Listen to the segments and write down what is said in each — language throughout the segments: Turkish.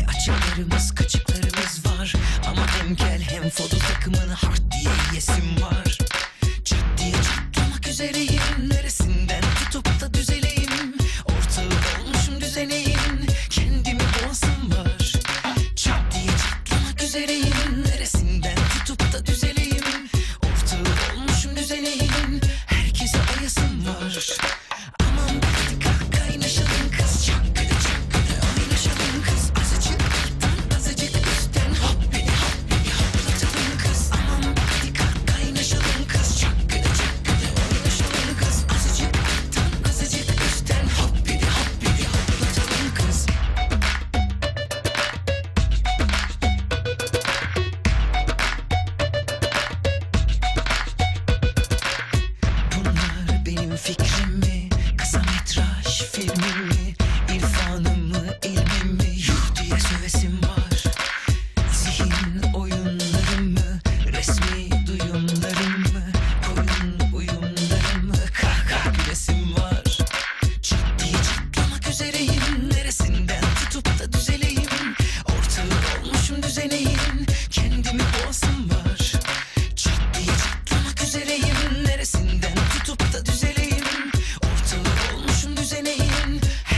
E açıklarımız kaçıklarımız var. Ama hem gel hem foto takımını hard diye yesim var. Çat diye çatlamak üzereyim. Neresinden tutup da düzeleyim? Ortağı olmuşum düzeneyim. hand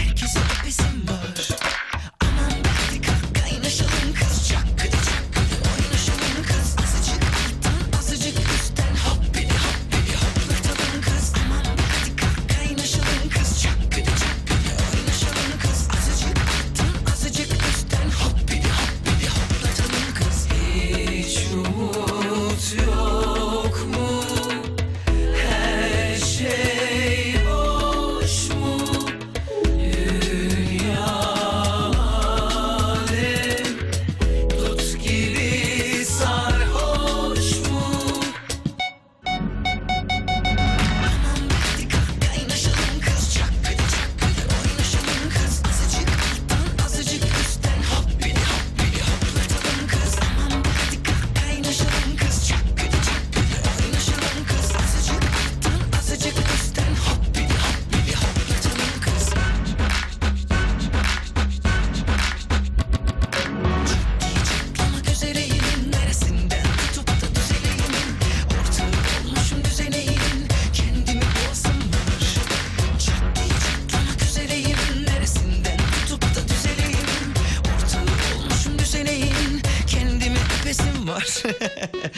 var.